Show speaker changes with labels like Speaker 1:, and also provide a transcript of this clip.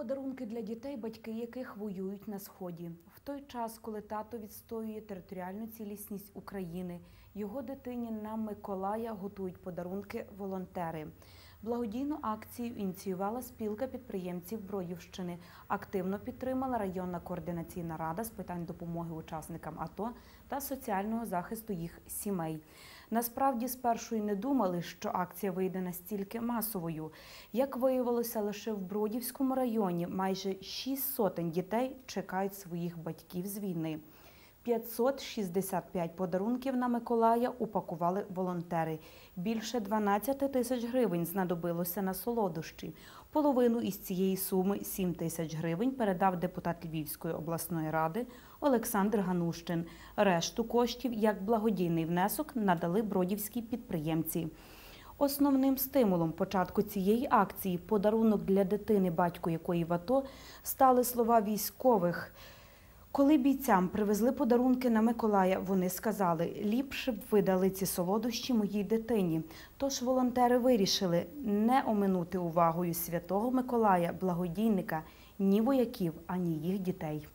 Speaker 1: Подарунки для дітей, батьки яких воюють на сході. В той час, коли тато відстоює територіальну цілісність України, його дитині на Миколая готують подарунки волонтери. Благодійну акцію ініціювала спілка підприємців Бродівщини. Активно підтримала районна координаційна рада з питань допомоги учасникам АТО та соціального захисту їх сімей. Насправді, спершу й не думали, що акція вийде настільки масовою. Як виявилося, лише в Бродівському районі майже 6 сотень дітей чекають своїх батьків з війни. 565 подарунків на Миколая упакували волонтери. Більше 12 тисяч гривень знадобилося на солодощі. Половину із цієї суми 7 тисяч гривень передав депутат Львівської обласної ради Олександр Ганущин. Решту коштів як благодійний внесок надали бродівські підприємці. Основним стимулом початку цієї акції подарунок для дитини, батько якої в АТО, стали слова військових. Коли бійцям привезли подарунки на Миколая, вони сказали, ліпше б видали ці солодощі моїй дитині. Тож волонтери вирішили не оминути увагою святого Миколая, благодійника, ні вояків, ані їх дітей.